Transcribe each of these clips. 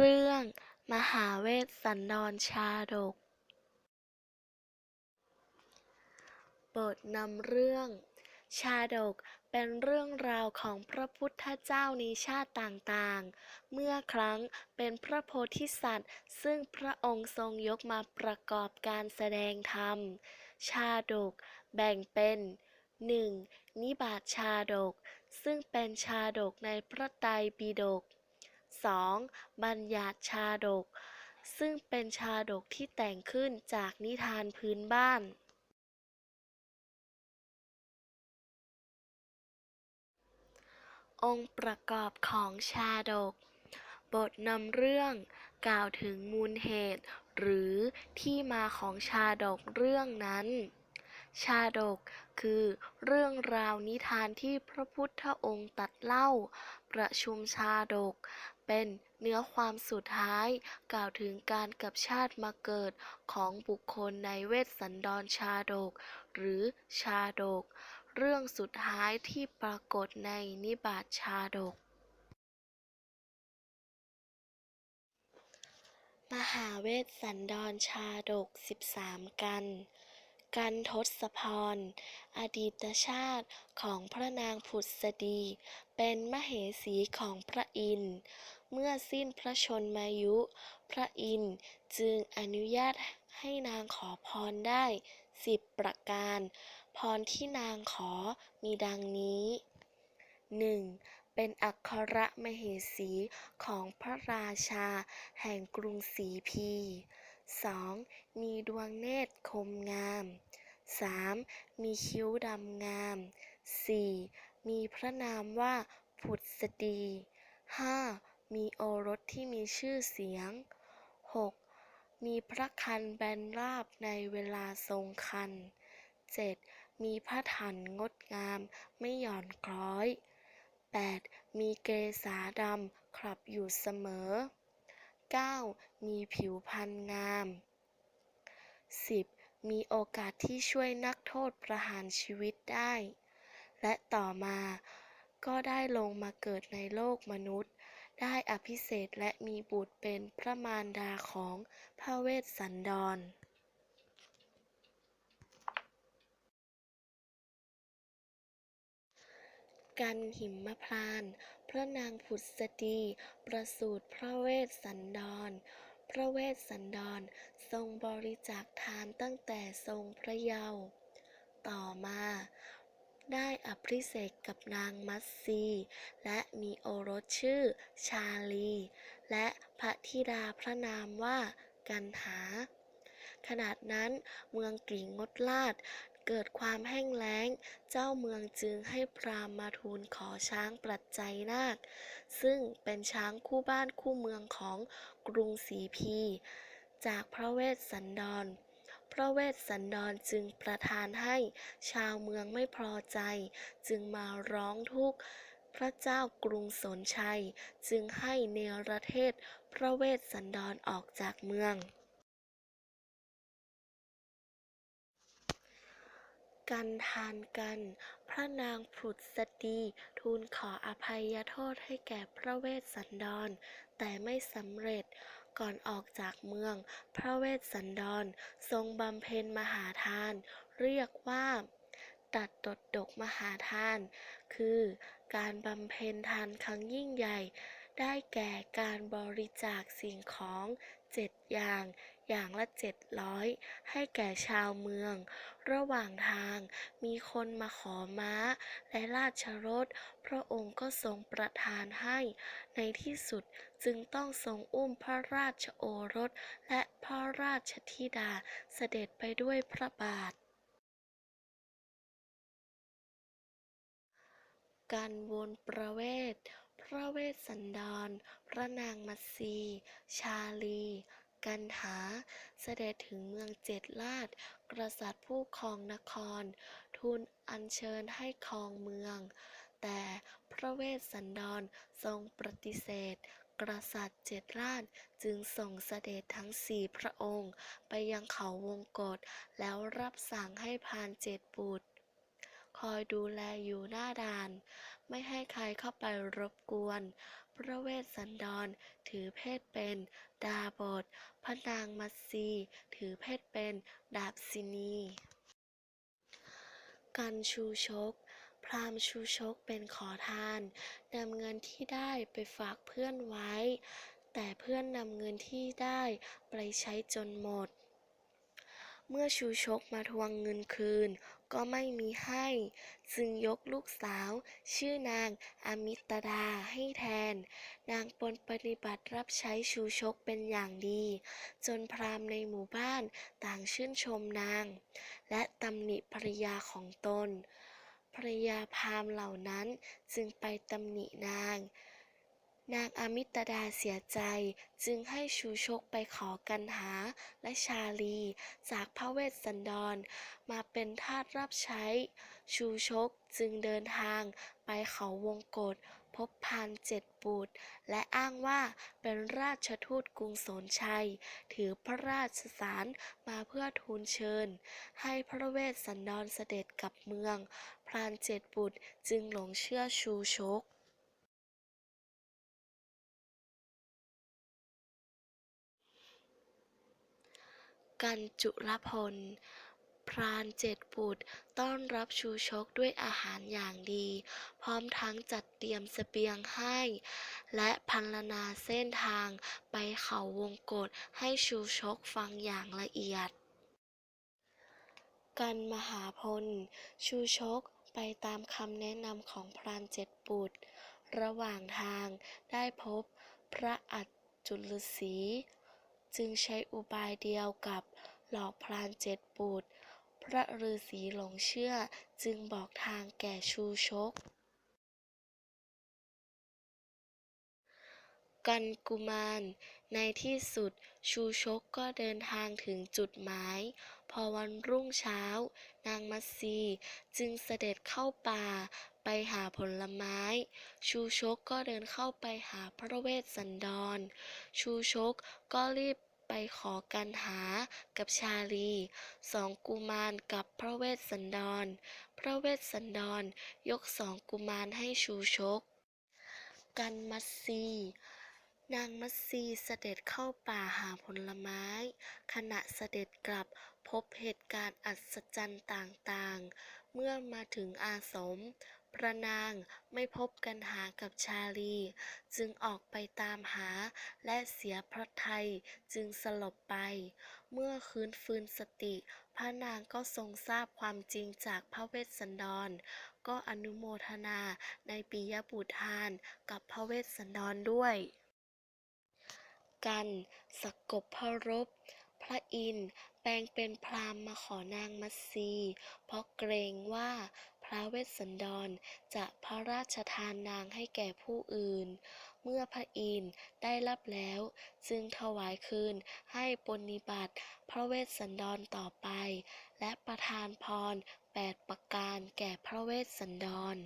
เรื่อง มหาเวสสันดรชาดก บทนำเรื่อง ชาดกเป็นเรื่องราวของพระพุทธเจ้าในชาติต่างๆ เมื่อครั้งเป็นพระโพธิสัตว์ ซึ่งพระองค์ทรงยกมาประกอบการแสดงธรรม ชาดกแบ่งเป็น 1. นิบาตชาดก ซึ่งเป็นชาดกในพระไตรปิฎก 2. บัญญัติชาดก ซึ่งเป็นชาดกที่แต่งขึ้นจากนิทานพื้นบ้านองค์ประกอบของชาดก บทนำเรื่องกล่าวถึงมูลเหตุ หรือที่มาของชาดกเรื่องนั้น ชาดกคือเรื่องราวนิทานที่พระพุทธองค์ตัดเล่า ประชุมชาดก เป็นเนื้อความสุดท้าย กล่าวถึงการกลับชาติมาเกิดของบุคคลในเวสสันดรชาดก หรือชาดก เรื่องสุดท้ายที่ปรากฏในนิบาตชาดก มหาเวสสันดรชาดก 13 กัน กันทศพร อดีตชาติของพระนางผุดสดี เป็นมเหสีของพระอินทร์ เมื่อสิ้นพระชนมายุ พระอินทร์จึงอนุญาตให้นางขอพรได้สิบประการ พรที่นางขอมีดังนี้ 1. เป็นอัครมเหสีของพระราชาแห่งกรุงศรีพี 2. มีดวงเนตรคมงาม 3. มีคิ้วดำงาม 4. มีพระนามว่าผุดสดี 5. มีโอรสที่มีชื่อเสียง 6. มีพระคันแบนราบในเวลาทรงคัน 7. มีพระถันงดงามไม่หย่อนคล้อย 8. มีเกษาดำคลับอยู่เสมอ 9. มีผิวพรรณงาม 10. มีโอกาสที่ช่วยนักโทษประหารชีวิตได้ และต่อมาก็ได้ลงมาเกิดในโลกมนุษย์ ได้อภิเษกและมีบุตรเป็นพระมารดาของพระเวสสันดร กันหิมพาน พระนางผุดสดีประสูติพระเวสสันดร พระเวสสันดร ทรงบริจาคทานตั้งแต่ทรงพระเยาว์ ต่อมา ได้อภิเษกกับนางมัตสีและมีโอรสชื่อชาลี และพระธิดาพระนามว่ากันหาขนาดนั้นเมืองกริงงดลาด เกิดความแห้งแล้ง เจ้าเมืองจึงให้พราหมณ์มาทูลขอช้างปรัจจัยนาค ซึ่งเป็นช้างคู่บ้านคู่เมืองของกรุงศรีพี จากพระเวสสันดร พระเวสสันดรจึงประทานให้ชาวเมืองไม่พอใจ จึงมาร้องทุกข์พระเจ้ากรุงสนชัย จึงให้เนรเทศ พระเวสสันดรออกจากเมือง กันทานกัน พระนางผุดสดีทูลขออภัยโทษให้แก่พระเวสสันดร แต่ไม่สำเร็จ ก่อนออกจากเมือง พระเวสสันดร ทรงบำเพ็ญมหาทาน เรียกว่าตัดตดดกมหาทาน คือการบำเพ็ญทานครั้งยิ่งใหญ่ ได้แก่การบริจาคสิ่งของเจ็ดอย่าง อย่างละเจ็ดร้อยให้แก่ชาวเมือง ระหว่างทางมีคนมาขอม้า และราชรถ พระองค์ก็ทรงประทานให้ ในที่สุดจึงต้องทรงอุ้มพระราชโอรส และพระราชธิดาเสด็จไปด้วยพระบาทการวนประเวศพระเวสสันดร พระนางมัตสี ชาลี กันหา เสด็จถึงเมืองเจ็ดลาด กษัตริย์ผู้ครองนคร ทูลอัญเชิญให้ครองเมือง แต่พระเวสสันดรทรงปฏิเสธ กษัตริย์เจ็ดลาดจึงส่งเสด็จทั้งสี่พระองค์ ไปยังเขาวงกฏแล้วรับสั่งให้พานเจ็ดบุตร อยดูแลอยู่หน้าด่าน ไม่ให้ใครเข้าไปรบกวน พระเวสสันดรถือเพศเป็น ดาบทพระนางมัตสีถือเพศเป็น ดาบสินีกันชูชก พราหมณ์ชูชกเป็นขอทานนำเงินที่ได้ไปฝากเพื่อนไว้ แต่เพื่อนนำเงินที่ได้ไปใช้จนหมด เมื่อชูชกมาทวงเงินคืน ก็ไม่มีให้ จึงยกลูกสาว ชื่อนางอมิตดาให้แทน นางปนปฏิบัติรับใช้ชูชกเป็นอย่างดี จนพราหมณ์ในหมู่บ้านต่างชื่นชมนาง และตำหนิภรรยาของตนภรรยาพราหมณ์เหล่านั้นจึงไปตำหนินาง นางอมิตดาเสียใจจึงให้ชูชกไปขอกันหาและชาลี จากพระเวสสันดร มาเป็นทาสรับใช้ ชูชกจึงเดินทางไปเขาวงกฏพบพานเจ็ดบุตร และอ้างว่าเป็นราชทูตกรุงโสนชัย ถือพระราชสารมาเพื่อทูลเชิญ ให้พระเวสสันดรเสด็จกลับเมือง พรานเจ็ดบุตรจึงหลงเชื่อชูชก กันจุลพล พรานเจ็ดบุตรต้อนรับชูชกด้วยอาหารอย่างดี พร้อมทั้งจัดเตรียมเสบียงให้ และพรรณนาเส้นทางไปเขาวงกฏให้ชูชกฟังอย่างละเอียด กันมหาพล ชูชกไปตามคำแนะนำของพรานเจ็ดบุตร ระหว่างทางได้พบพระอัจจุลศีจึงใช้อุบายเดียวกับ หลอกพรานเจ็ดบุตร พระฤาษีหลงเชื่อจึงบอกทางแก่ชูชก กันกุมาร ในที่สุดชูชกก็เดินทางถึงจุดหมาย พอวันรุ่งเช้า นางมัตสีจึงเสด็จเข้าป่าไปหาผลไม้ ชูชกก็เดินเข้าไปหาพระเวสสันดร ชูชกก็รีบ ขอกันหากับชาลี สองกุมารกับพระเวสสันดร พระเวสสันดรยกสองกุมารให้ชูชก กันมัตสีนางมัตสีเสด็จเข้าป่าหาผลไม้ ขณะเสด็จกลับพบเหตุการณ์อัศจรรย์ต่างๆ เมื่อมาถึงอาสม พระนางไม่พบกันหากับชาลี จึงออกไปตามหาและเสียพระทัยจึงสลบไป เมื่อคืนฟื้นสติ พระนางก็ทรงทราบความจริงจากพระเวสสันดร ก็อนุโมทนาในปิยบุตรทานกับพระเวสสันดรด้วย กันสกบพรบพระอินทร์แปลงเป็นพรามมาขอนางมัตสีเพราะเกรงว่า พระเวสสันดรจะพระราชทานนางให้แก่ผู้อื่น เมื่อพระอินทร์ได้รับแล้ว จึงถวายคืนให้ปณิบัติพระเวสสันดรต่อไป และประทานพรแปดประการแก่พระเวสสันดร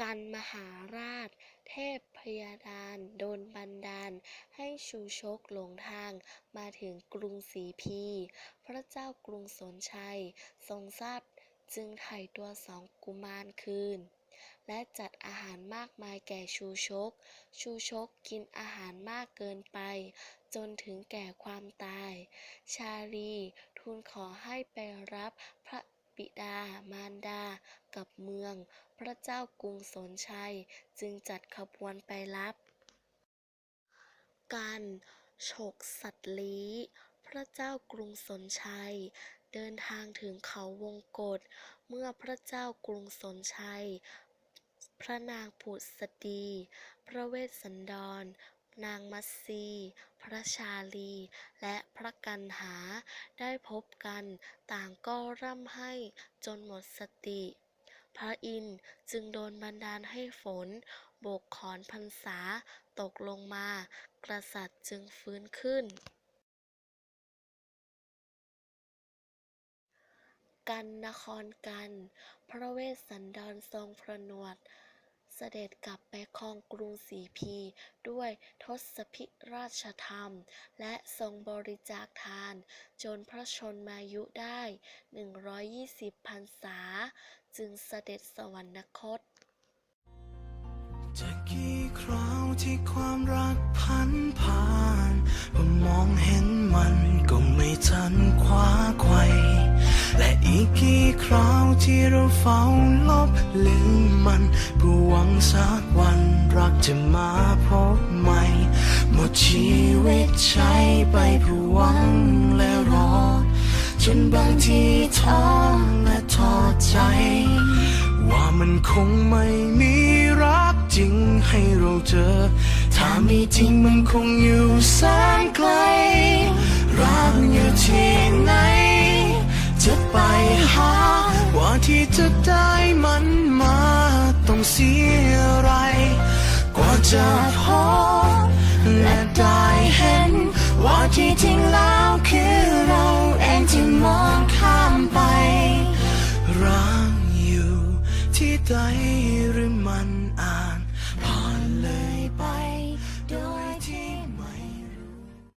กันมหาราช เทพพยาดาลโดนบันดาล ให้ชูชกหลงทางมาถึงกรุงศรีพี พระเจ้ากรุงสนชัย ทรงทราบจึงไถ่ตัวสองกุมารคืน และจัดอาหารมากมายแก่ชูชก ชูชกกินอาหารมากเกินไป จนถึงแก่ความตาย ชาลีทูลขอให้ไปรับ บิดามารดา กับเมือง พระเจ้ากรุงสนชัย จึงจัดขบวนไปรับการฉกสัตว์ลี้ พระเจ้ากรุงสนชัย เดินทางถึงเขาวงกฏเมื่อพระเจ้ากรุงสนชัย พระนางผุสดีพระเวสสันดร นางมัตสีพระชาลี และพระกันหา ได้พบกันต่างก็ร่ำไห้จนหมดสติ พระอินทร์จึงโดนบันดาลให้ฝน โบกขอนพรรษาตกลงมา กษัตริย์จึงฟื้นขึ้นกันนครกัน พระเวสสันดรทรงผนวด เสด็จกลับไปครองกรุงศรีพี ด้วยทศพิราชธรรม และทรงบริจาคทาน จนพระชนมายุได้ 120พรรษา จึงเสด็จสวรรคตจะกี่คราวที่ความรักพันผ่านพอมองเห็นมันก็ไม่ทันคว้าไขว และอีกกี่คราวที่เราเฝ้าลบลืมมันเพื่อหวังสักวันรักจะมาพบใหม่ หมดชีวิตใช้ไปเพื่อหวังและรอ จนบางทีท้อและท้อใจ ว่ามันคงไม่มีรักจริงให้เราเจอ ถ้ามีจริงมันคงอยู่แสนไกล รักอยู่ที่ไหน จะไปหา ว่าที่จะได้มันมาต้องเสียอะไร กว่าจะพบและได้เห็น ว่าที่จริงแล้วคือเราเองที่มองข้ามไปรักอยู่ที่ใด